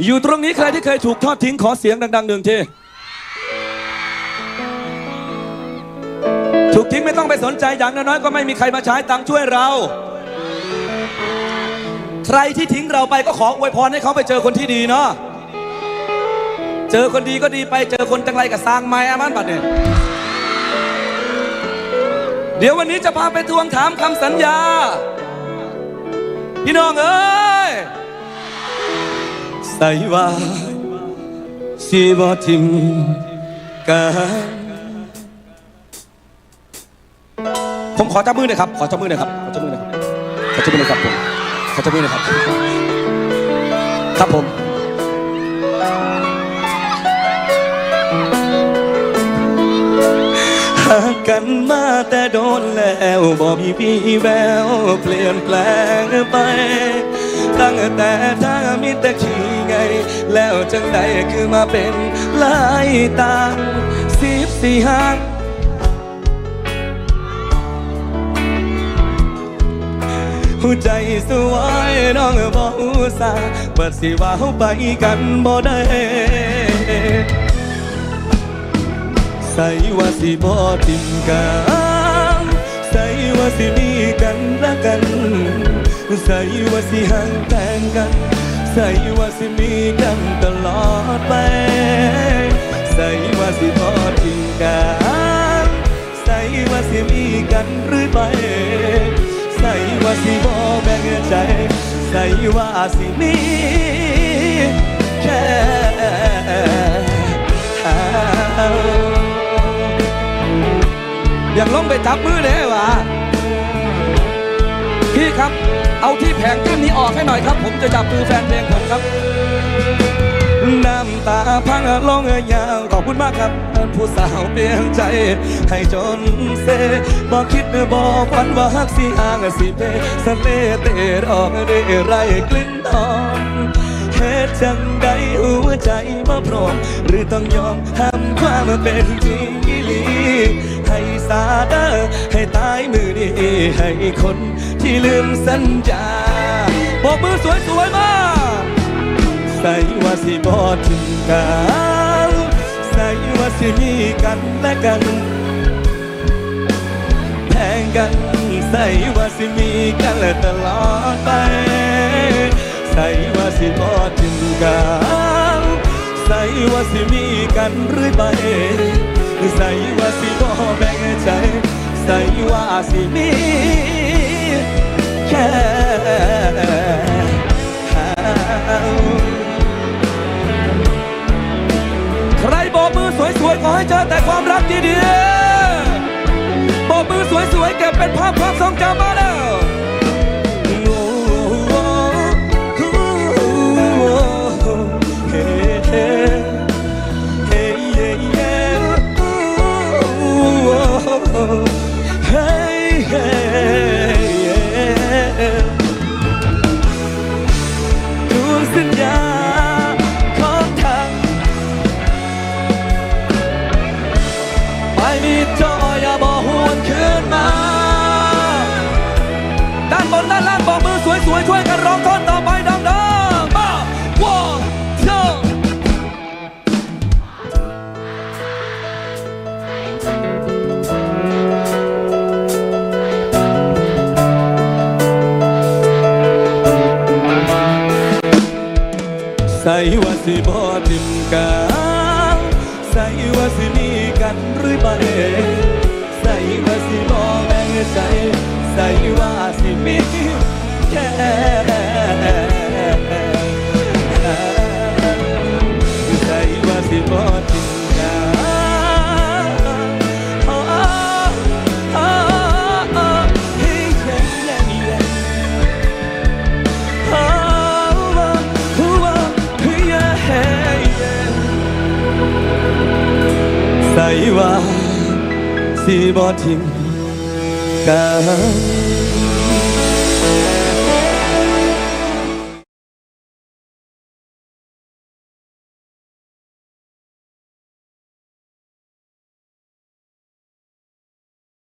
อยู่ตรงนี้ใครที่เคยถูกทอดทิ้งขอเสียงดังๆหนึ่งทีถูกทิ้งไม่ต้องไปสนใจอย่างน้อยๆก็ไม่มีใครมาใช้ตังค์ช่วยเรา ใครที่ทิ้งเราไปก็ขออวยพรให้เขาไปเจอคนที่ดีเนาะเจอคนดีก็ดีไปเจอคนจังไรกับสร้างไม้อามันบัดเนี่ยเดี๋ยววันนี้จะพาไปทวงถามคำสัญญา พี่น้องเอ้ย ใส่ว่าสิบ่ทิมกันผมขอจับมือหน่อยครับ ขอจับมือหน่อยครับ ขอจับมือหน่อยครับ ขอจับมือหน่อยครับผม ขอจับมือหน่อยครับ ครับผม หากกันมาแต่โดนแล้วบ่มีพี่แววเปลี่ยนแปลงไป ตั้งแต่ถ้ามีแต่ขี้ไง แล้วจังใดคือมาเป็นลายตางสิบสี่ห้างหัวใจสวยน้องบ่อุตส่าห์เปิดสิว่าไปกันบ่ได้ใส่ว่าสิบ่ทิมกันใส่ว่าสิมีกันละกัน ใส่ว่าสิห่างแต่งกัน ใส่ว่าสิมีกันตลอดไป ใส่ว่าสิบ่ทิมกันใส่ว่าสิมีกันเรื่อไป ใส่ว่าสิบ่แบ่งใจ ใส่ว่าสิมีแค่อย่ากลงไปจับมือเลย วะพี่ครับ เอาที่แผงกั้นนี้ออกให้หน่อยครับ ผมจะจับมือแฟนเพลงผมครับ น้ำตาพังลงยาวขอบคุณมากครับ ผู้สาวเปลี่ยนใจ ให้จนเซบอกคิดบอกฝันว่าฮักสิห่างสิเพสะเลเตดอกได้ไรกลิ่นหอมเหตุจังใดหัวใจมาพร้อมหรือต้องยอมห้ามความเป็นจริงอีหลีให้สาเดอให้ตายมือนี้ให้คน ที่ลืมสัญญาบอกมือสวยๆมาใส่ว่าสิบอถึงกันใส่ว่าสิมีกันและกันแพงกันใส่ว่าสิมีกันและตลอดไป ใส่ว่าสิบอถึงกันใส่ว่าสิมีกันเรื่อไปใส่ว่าสิบอแบ่งใจ ใส่ว่าสิมี ใครบอกมือสวยๆ ขอให้เจอแต่ความรักดีๆบอกมือสวยๆ เก็บเป็นภาพความทรงจำมาแล้ว ส่ว่าสิบ่ทิมกันใส่ว่าสิมีกันหรือไปใใส่ว่าสิบ่ทิมกัน